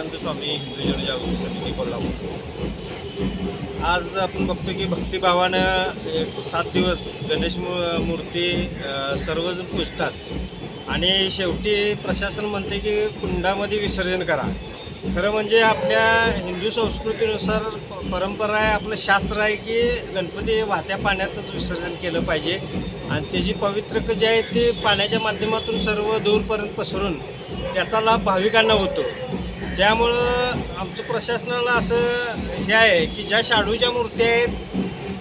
परमानंद स्वामी हिंदू जनजागृती समिती कोल्हापूर. आज आपण बघतो की भक्तिभावानं एक सात दिवस गणेश मूर्ती सर्वजण पुजतात. आणि शेवटी प्रशासन म्हणते की कुंडामध्ये विसर्जन करा. खरं म्हणजे आपल्या हिंदू संस्कृतीनुसार प- परंपरा आहे आपलं शास्त्र आहे की गणपती वाहत्या पाण्यातच विसर्जन केलं पाहिजे. आणि त्याची पवित्रक जे आहे ती पाण्याच्या माध्यमातून सर्व दूरपर्यंत पसरून त्याचा लाभ भाविकांना होतो. त्यामुळं आमचं प्रशासनाला असं हे आहे की ज्या शाडूच्या मूर्ती आहेत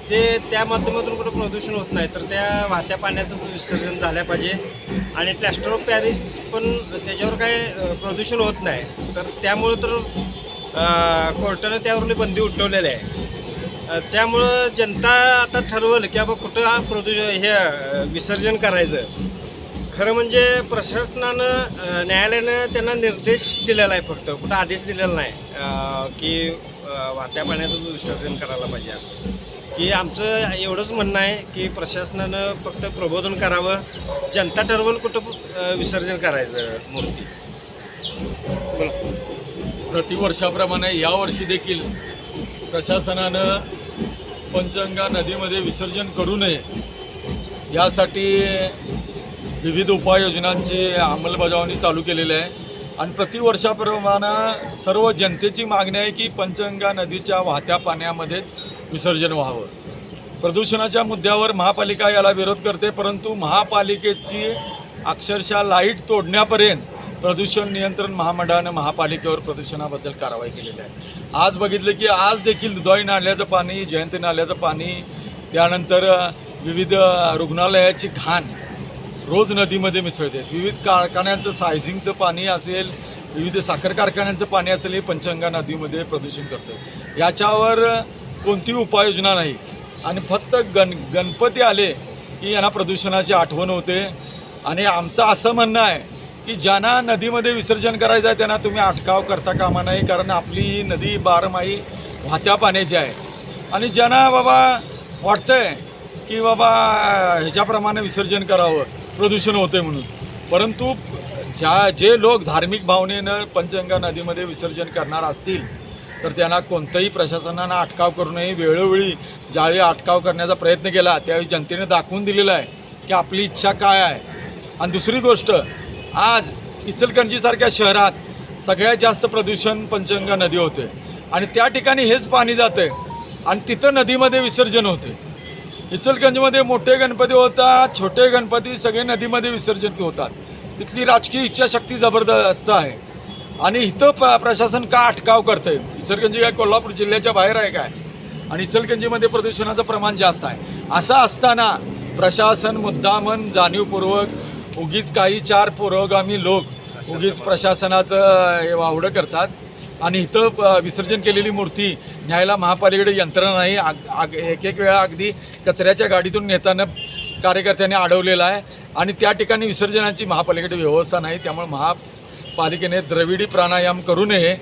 ते त्या माध्यमातून कुठं प्रदूषण होत नाही तर त्या वाहत्या पाण्यातच विसर्जन झाल्या पाहिजे. आणि प्लॅस्टर ऑफ पॅरिस पण त्याच्यावर काय प्रदूषण होत नाही. तर त्यामुळं तर कोर्टानं त्यावरली बंदी उठवलेली आहे. त्यामुळं जनता आता ठरवलं की बाबा कुठं हा प्रदूषण हे विसर्जन करायचं. खरं म्हणजे प्रशासनानं न्यायालयानं त्यांना निर्देश दिलेला आहे फक्त कुठं आदेश दिलेला नाही. की वाहत्या पाण्यातच विसर्जन करायला पाहिजे असं. की आमचं एवढंच म्हणणं आहे की प्रशासनानं फक्त प्रबोधन करावं. जनता ठरवून कुठं विसर्जन करायचं मूर्ती. प्रतिवर्षाप्रमाणे यावर्षी देखील प्रशासनानं पंचगंगा नदीमध्ये विसर्जन करू नये. यासाठी विविध उपाययोजनांची अंमलबजावणी चालू केलेली आहे. आणि प्रतिवर्षाप्रमाणे सर्व जनतेची मागणी आहे की पंचगंगा नदीच्या वाहत्या पाण्यामध्येच विसर्जन व्हावं. प्रदूषणाच्या मुद्द्यावर महापालिका याला विरोध करते परंतु महापालिकेची अक्षरशः लाइट तोडण्यापर्यंत प्रदूषण नियंत्रण महामंडळानं महापालिकेवर प्रदूषणाबद्दल कारवाई केलेली आहे. आज बघितलं की आज देखील दुधाई नाल्याचं पाणी जयंती नाल्याचं पाणी त्यानंतर विविध रुग्णालयाची घाण रोज नदीमध्ये मिसळते. विविध कारखान्यांचं सायझिंगचं पाणी असेल विविध साखर कारखान्यांचं पाणी असेल हे पंचगंगा नदीमध्ये प्रदूषण करतं याच्यावर कोणती उपाययोजना नाही. आणि फक्त गण गणपती आले की यांना प्रदूषणाची आठवण होते. आणि आमचं असं म्हणणं आहे की ज्यांना नदीमध्ये विसर्जन करायचं आहे त्यांना तुम्ही अटकाव करता कामा नाही कारण आपली ही नदी बारमाही वाहत्या पाण्याची आहे. आणि ज्यांना बाबा वाटतंय की बाबा ह्याच्याप्रमाणे विसर्जन करावं प्रदूषण होते म्हणून. परंतु ज्या जे लोक धार्मिक भावनेनं पंचगंगा नदीमध्ये विसर्जन करणार असतील तर त्यांना कोणतंही प्रशासनानं अटकाव करू नये. वेळोवेळी ज्यावेळी अटकाव करण्याचा प्रयत्न केला त्यावेळी जनतेने दाखवून दिलेला आहे की आपली इच्छा काय आहे. आणि दुसरी गोष्ट आज इचलकंजीसारख्या शहरात सगळ्यात जास्त प्रदूषण पंचगंगा नदी होते. आणि त्या ठिकाणी हेच पाणी जातं आणि तिथं नदीमध्ये विसर्जन होते इचलगंजमध्ये मोठे गणपती होतात छोटे गणपती सगळे नदीमध्ये विसर्जन होतात. तिथली राजकीय इच्छाशक्ती जबरदस्त आहे. आणि इथं प प्रशासन का अटकाव करतंय? इचलगंजी काय कोल्हापूर जिल्ह्याच्या बाहेर आहे काय? आणि इचलगंजीमध्ये प्रदूषणाचं प्रमाण जास्त आहे. असं असताना प्रशासन मुद्दामन जाणीवपूर्वक उगीच काही चार पुरोगामी लोक उगीच प्रशासनाचं हे वावडं करतात. आणि इथं विसर्जन केलेली मूर्ती न्यायला महापालिकेकडे यंत्रणा नाही. आग आग एक एक वेळा अगदी कचऱ्याच्या गाडीतून नेताना कार्यकर्त्यांनी अडवलेलं आहे आणि त्या ठिकाणी विसर्जनाची महापालिकेकडे व्यवस्था नाही. त्यामुळे महापालिकेने द्रविडी प्राणायाम करू नये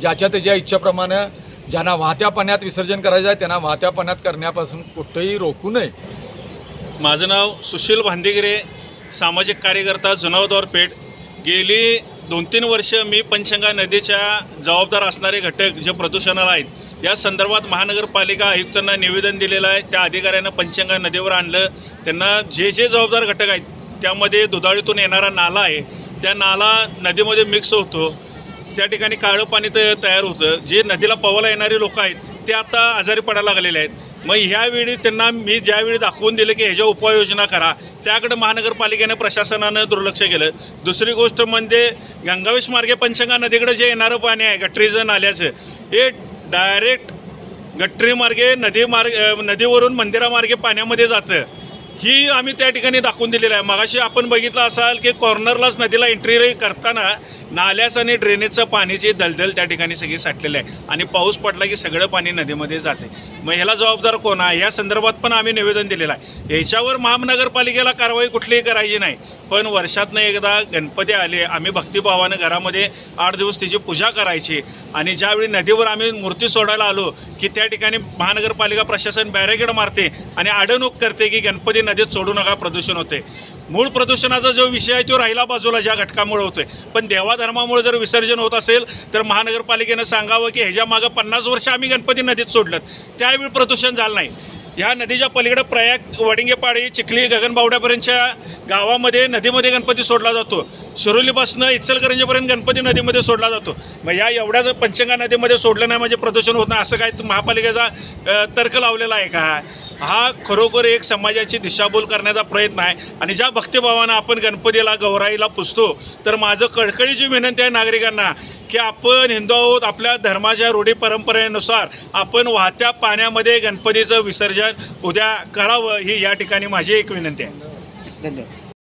ज्याच्या त्याच्या इच्छेप्रमाणे ज्यांना वाहत्या पाण्यात विसर्जन करायचं आहे त्यांना वाहत्या पाण्यात करण्यापासून कुठंही रोखू नये. माझं नाव सुशील भांदेगिरे सामाजिक कार्यकर्ता जुनावदौर पेठ. गेली दोन तीन वर्ष मी पंचगंगा नदीच्या जबाबदार असणारे घटक जे प्रदूषणाला आहेत या संदर्भात महानगरपालिका आयुक्तांना निवेदन दिलेलं आहे. त्या अधिकाऱ्यांना पंचगंगा नदीवर आणलं. त्यांना जे जे जबाबदार घटक आहेत त्यामध्ये दुधाळीतून येणारा नाला आहे त्या नाला नदीमध्ये मिक्स होतो. त्या ठिकाणी काळं पाणी त तयार होतं. जे नदीला पवायला येणारे लोक आहेत ते आता आजारी पडायला लागलेले आहेत. मग ह्यावेळी त्यांना मी ज्यावेळी दाखवून दिलं की ह्याच्या उपाययोजना करा त्याकडे महानगरपालिकेनं प्रशासनानं दुर्लक्ष केलं. दुसरी गोष्ट म्हणजे गंगावेश मार्गे पंचंगा नदीकडे जे येणारं पाणी आहे गटरीचं नाल्याचं हे डायरेक्ट गटरी मार्गे नदी मार्ग नदीवरून मंदिरामार्गे पाण्यामध्ये जातं. ही आम्ही त्या ठिकाणी दाखवून दिलेलं आहे. मगाशी आपण बघितलं असाल की कॉर्नरलाच नदीला एंट्री करताना नाल्याचं आणि ड्रेनेजचं पाणीची दलदल त्या ठिकाणी सगळी साठलेली आहे. आणि पाऊस पडला की सगळं पाणी नदीमध्ये जाते. मग ह्याला जबाबदार कोण आहे? या संदर्भात पण आम्ही निवेदन दिलेलं आहे. ह्याच्यावर महानगरपालिकेला कारवाई कुठलीही करायची नाही. पण वर्षातनं एकदा गणपती आले आम्ही भक्तिभावानं घरामध्ये आठ दिवस तिची पूजा करायची. आणि ज्यावेळी नदीवर आम्ही मूर्ती सोडायला आलो की त्या ठिकाणी महानगरपालिका प्रशासन बॅरेगेड मारते आणि आडवणूक करते की गणपती नदीत सोडू नका प्रदूषण होते. मूळ प्रदूषणाचा जो विषय आहे तो राहिला बाजूला ज्या घटकामुळे होतोय. पण देवाधर्मामुळे जर विसर्जन होत असेल तर महानगरपालिकेनं सांगावं की ह्याच्या मागं पन्नास वर्ष आम्ही गणपती नदीत सोडलं त्यावेळी प्रदूषण झालं नाही. ह्या नदीच्या पलीकडे प्रयाग वडिंगेपाडी चिखली गगनबावड्यापर्यंतच्या गावामध्ये नदीमध्ये गणपती सोडला जातो. शिरोलीपासनं इचलकरंजीपर्यंत गणपती नदीमध्ये सोडला जातो. मग या एवढ्याच पंचंगा नदीमध्ये सोडलं नाही म्हणजे प्रदूषण होत नाही असं काय महापालिकेचा तर्क लावलेला आहे का? हा खरोखर एक समाजाची दिशाभूल करण्याचा प्रयत्न आहे. आणि ज्या भक्तिभावानं आपण गणपतीला गौराईला पुजतो तर माझं कळकळीची विनंती आहे नागरिकांना की आपण हिंदू आहोत आपल्या धर्माच्या रूढी परंपरेनुसार आपण वाहत्या पाण्यामध्ये गणपतीचं विसर्जन उद्या करावं ही या ठिकाणी माझी एक विनंती आहे. धन्यवाद.